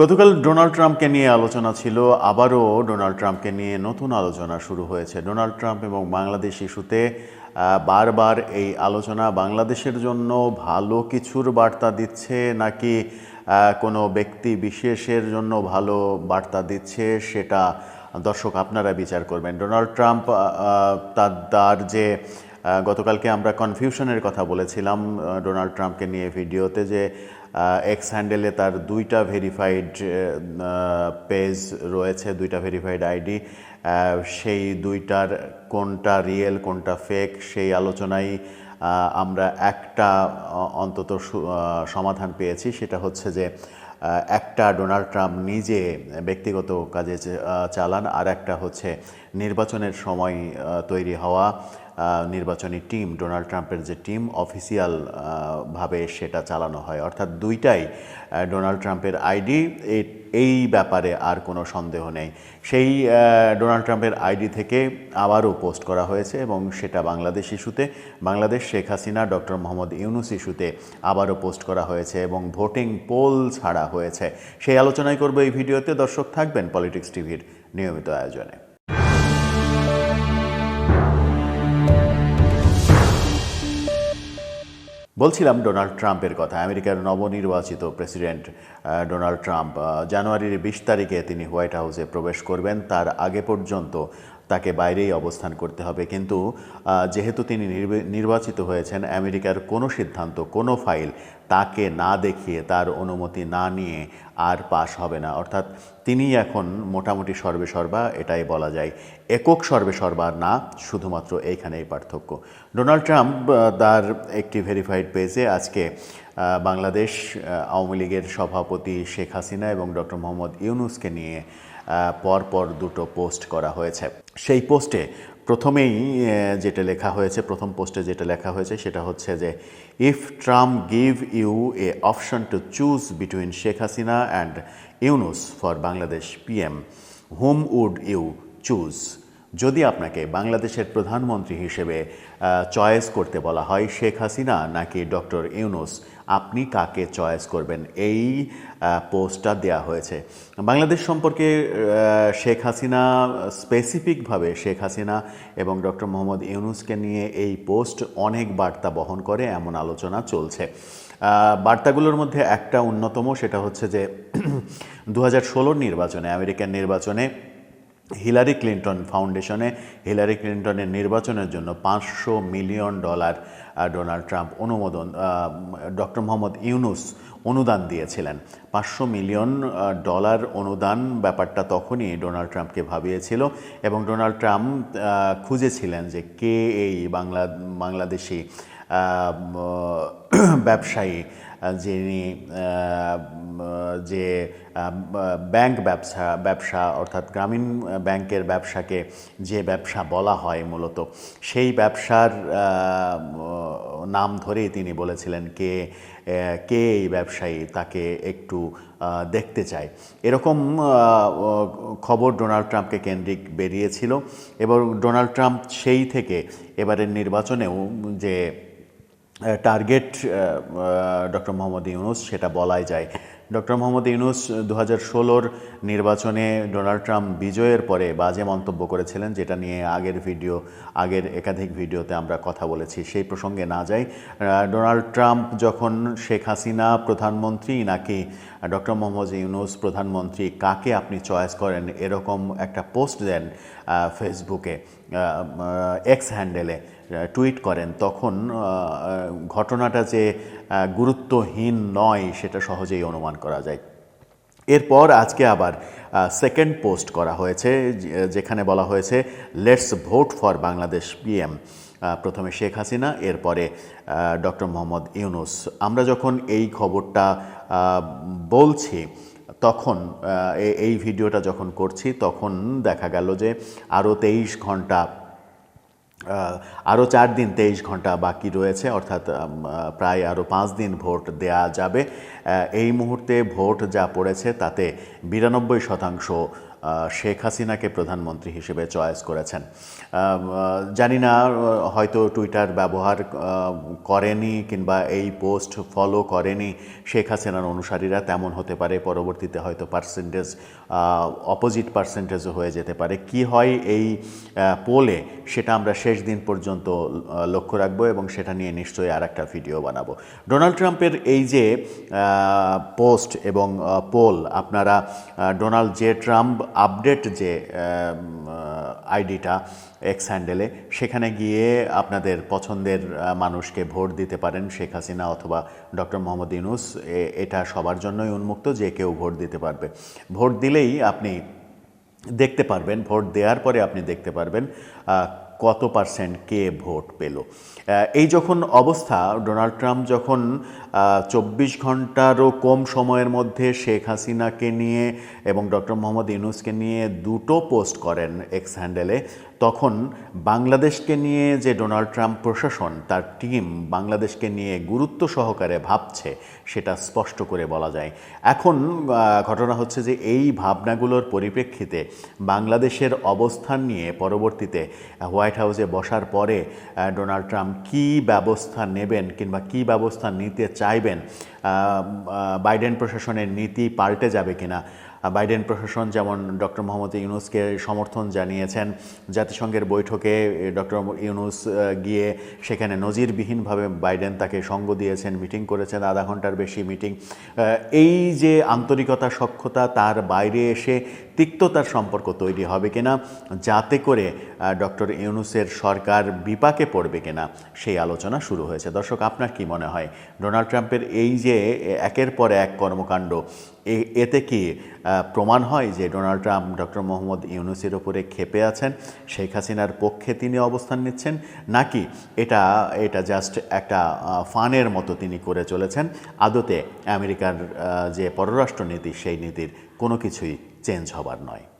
গতকাল ডোনাল্ড ট্রাম্পকে নিয়ে আলোচনা ছিল, আবারও ডোনাল্ড ট্রাম্পকে নিয়ে নতুন আলোচনা শুরু হয়েছে। ডোনাল্ড ট্রাম্প এবং বাংলাদেশ ইস্যুতে বারবার এই আলোচনা, বাংলাদেশের জন্য ভালো কিছুর বার্তা দিচ্ছে নাকি কোনো ব্যক্তি বিশেষের জন্য ভালো বার্তা দিচ্ছে সেটা দর্শক আপনারা বিচার করবেন। ডোনাল্ড ট্রাম্প তার যে গতকালকে আমরা কনফিউশনের কথা বলেছিলাম ডোনাল্ড ট্রাম্পকে নিয়ে ভিডিওতে যে এক্স হ্যান্ডেলে তার দুইটা ভেরিফাইড পেজ রয়েছে, দুইটা ভেরিফাইড আইডি সেই দুইটার কোনটা রিয়েল কোনটা ফেক সেই আলোচনায় আমরা একটা অন্তত সমাধান পেয়েছি। সেটা হচ্ছে যে একটা ডোনাল্ড ট্রাম্প নিজে ব্যক্তিগত কাজে চালান আর একটা হচ্ছে নির্বাচনের সময় তৈরি হওয়া। নির্বাচনী টিম, ডোনাল্ড ট্রাম্পের যে টিম, অফিসিয়াল ভাবে সেটা চালানো হয়। অর্থাৎ দুইটাই ডোনাল্ড ট্রাম্পের আইডি এই ব্যাপারে আর কোনো সন্দেহ নেই। সেই ডোনাল্ড ট্রাম্পের আইডি থেকে আবারও পোস্ট করা হয়েছে এবং সেটা বাংলাদেশ ইস্যুতে, বাংলাদেশ শেখ হাসিনা, ডক্টর মোহাম্মদ ইউনুস ইস্যুতে আবারও পোস্ট করা হয়েছে এবং ভোটিং পোল ছাড়া হয়েছে। সেই আলোচনাই করব এই ভিডিওতে। দর্শক থাকবেন পলিটিক্স টিভির নিয়মিত আয়োজনে। বলছিলাম ডোনাল্ড ট্রাম্পের কথা, আমেরিকার নবনির্বাচিত প্রেসিডেন্ট ডোনাল্ড ট্রাম্প জানুয়ারির বিশ তারিখে তিনি হোয়াইট হাউসে প্রবেশ করবেন। তার আগে পর্যন্ত তাকে বাইরেই অবস্থান করতে হবে। কিন্তু যেহেতু তিনি নির্বে- নির্বাচিত হয়েছেন, আমেরিকার কোনো সিদ্ধান্ত, কোনো ফাইল তাকে না দেখিয়ে, তার অনুমতি না নিয়ে আর পাশ হবে না। অর্থাৎ তিনি এখন মোটামুটি সর্বে সর্বা এটাই বলা যায়। একক সর্বে সর্বা না, শুধুমাত্র এইখানেই পার্থক্য। ডোনাল্ড ট্রাম্প তার একটি ভেরিফাইড পেজে আজকে বাংলাদেশ আওয়ামী লীগের সভাপতি শেখ হাসিনা এবং ডক্টর মোহাম্মদ ইউনুসকে নিয়ে পরপর দুটো পোস্ট করা হয়েছে। সেই পোস্টে প্রথমেই যেটা লেখা হয়েছে, প্রথম পোস্টে যেটা লেখা হয়েছে, সেটা হচ্ছে যে if Trump give you a option to choose between Sheikh Hasina and Yunus for Bangladesh PM whom would you choose যদি আপনাকে বাংলাদেশের প্রধানমন্ত্রী হিসেবে চয়েস করতে বলা হয় শেখ হাসিনা নাকি ডক্টর ইউনুস আপনি কাকে চয়েস করবেন? এই পোস্টটা দেয়া হয়েছে। বাংলাদেশ সম্পর্কে শেখ হাসিনা স্পেসিফিকভাবে শেখ হাসিনা এবং ডক্টর মোহাম্মদ ইউনুসকে নিয়ে এই পোস্ট অনেক বার্তা বহন করে, এমন আলোচনা চলছে। বার্তাগুলোর মধ্যে একটা অন্যতম, সেটা হচ্ছে যে দু নির্বাচনে আমেরিকান নির্বাচনে হিলারি ক্লিন্টন ফাউন্ডেশনে, হিলারি ক্লিন্টনের নির্বাচনের জন্য পাঁচশো মিলিয়ন ডলার ডোনাল্ড ট্রাম্প অনুমোদন ডক্টর মোহাম্মদ ইউনুস অনুদান দিয়েছিলেন। পাঁচশো মিলিয়ন ডলার অনুদান ব্যাপারটা তখনই ডোনাল্ড ট্রাম্পকে ভাবিয়েছিল এবং ডোনাল্ড ট্রাম্প খুঁজেছিলেন যে কে এই বাংলা, বাংলাদেশি ব্যবসায়ী যিনি যে ব্যাংক ব্যবসা ব্যবসা অর্থাৎ গ্রামীণ ব্যাংকের ব্যবসাকে যে ব্যবসা বলা হয় মূলত, সেই ব্যবসার নাম ধরেই তিনি বলেছিলেন কে কে এই ব্যবসায়ী তাকে একটু দেখতে চায়। এরকম খবর ডোনাল্ড ট্রাম্পকে কেন্দ্রিক বেরিয়েছিল এবং ডোনাল্ড ট্রাম্প সেই থেকে এবারের নির্বাচনেও যে টার্গেট ডক্টর মোহাম্মদ ইউনুস, সেটা বলাই যায়। ডক্টর মোহাম্মদ ইউনুস দু হাজার ষোলোর নির্বাচনে ডোনাল্ড ট্রাম্প বিজয়ের পরে বাজে মন্তব্য করেছিলেন, যেটা নিয়ে আগের ভিডিও, আগের একাধিক ভিডিওতে আমরা কথা বলেছি। সেই প্রসঙ্গে না যাই ডোনাল্ড ট্রাম্প যখন শেখ হাসিনা প্রধানমন্ত্রী নাকি ডক্টর মোহাম্মদ ইউনুস, প্রধানমন্ত্রী, কাকে আপনি চয়েস করেন এরকম একটা পোস্ট দেন ফেসবুকে এক্স হ্যান্ডেলে টুইট করেন, তখন ঘটনাটা যে গুরুত্বহীন নয় সেটা সহজেই অনুমান করা যায়। এরপর আজকে আবার সেকেন্ড পোস্ট করা হয়েছে যেখানে বলা হয়েছে let's vote for Bangladesh PM প্রথমে শেখ হাসিনা, এরপরে ডক্টর মোহাম্মদ ইউনুস। আমরা যখন এই খবরটা বলছি, তখন এই ভিডিওটা যখন করছি, তখন দেখা গেল যে আরও তেইশ ঘণ্টা আরও চার দিন তেইশ ঘণ্টা বাকি রয়েছে, অর্থাৎ প্রায় আরও পাঁচ দিন ভোট দেয়া যাবে। এই মুহূর্তে ভোট যা পড়েছে, তাতে বিরানব্বই শতাংশ শেখ হাসিনাকে প্রধানমন্ত্রী হিসেবে চয়েস করেছেন। জানি না হয়তো টুইটার ব্যবহার করেনি কিংবা এই পোস্ট ফলো করেনি শেখ হাসিনার অনুসারীরা, তেমন হতে পারে পরবর্তীতে হয়তো পার্সেন্টেজ অপোজিট পার্সেন্টেজও হয়ে যেতে পারে। কি হয় এই পোলে, সেটা আমরা শেষ দিন পর্যন্ত লক্ষ্য রাখব এবং সেটা নিয়ে নিশ্চয়ই আর একটা ভিডিও বানাবো। ডোনাল্ড ট্রাম্পের এই যে পোস্ট এবং পোল, আপনারা ডোনাল্ড জে ট্রাম্প আপডেট যে আইডিটা এক্স হ্যান্ডেলে সেখানে গিয়ে আপনাদের পছন্দের মানুষকে ভোট দিতে পারেন শেখ হাসিনা অথবা ডক্টর মোহাম্মদ ইউনুস। এটা সবার জন্যই উন্মুক্ত যে কেউ ভোট দিতে পারবে। ভোট দিলেই আপনি দেখতে পারবেন, ভোট দেওয়ার পরে আপনি দেখতে পারবেন কত পার্সেন্ট কে ভোট পেল? এই যখন অবস্থা, ডোনাল্ড ট্রাম্প যখন চব্বিশ ঘন্টারও কম সময়ের মধ্যে শেখ হাসিনাকে নিয়ে এবং ডক্টর মোহাম্মদ ইউনুসকে নিয়ে দুটো পোস্ট করেন এক্স হ্যান্ডেলে, তখন বাংলাদেশকে নিয়ে যে ডোনাল্ড ট্রাম্প প্রশাসন, তার টিম বাংলাদেশকে নিয়ে গুরুত্ব সহকারে ভাবছে, সেটা স্পষ্ট করে বলা যায়। এখন ঘটনা হচ্ছে যে এই ভাবনাগুলোর পরিপ্রেক্ষিতে বাংলাদেশের অবস্থান নিয়ে পরবর্তীতে হোয়াইট হাউসে বসার পরে ডোনাল্ড ট্রাম্প কী ব্যবস্থা নেবেন কিংবা কী ব্যবস্থা নিতে চাইবেন বাইডেন প্রশাসনের নীতি পাল্টে যাবে কিনা? বাইডেন প্রশাসন যেমন ডক্টর মোহাম্মদ ইউনুসকে সমর্থন জানিয়েছেন, জাতিসংঘের বৈঠকে ডক্টর ইউনুস গিয়ে সেখানে নজিরবিহীনভাবে বাইডেন তাকে সঙ্গ দিয়েছেন, মিটিং করেছেন, আধা ঘণ্টার বেশি মিটিং। এই যে আন্তরিকতা, সক্ষতা, তার বাইরে এসে তিক্ততার সম্পর্ক তৈরি হবে কিনা, যাতে করে ডক্টর ইউনুসের সরকার বিপাকে পড়বে কিনা, সেই আলোচনা শুরু হয়েছে। দর্শক, আপনার কি মনে হয়? ডোনাল্ড ট্রাম্পের এই যে, একের পর এক কর্মকাণ্ড এতে কি প্রমাণ হয় যে ডোনাল্ড ট্রাম্প, ডক্টর মোহাম্মদ ইউনুসের ওপরে খেপে আছেন, শেখ হাসিনার পক্ষে তিনি অবস্থান নিচ্ছেন, নাকি এটা এটা জাস্ট একটা ফানের মতো তিনি করে চলেছেন। আদতে আমেরিকার যে পররাষ্ট্রনীতি, সেই নীতির কোনো কিছুই চেঞ্জ হবার নয়।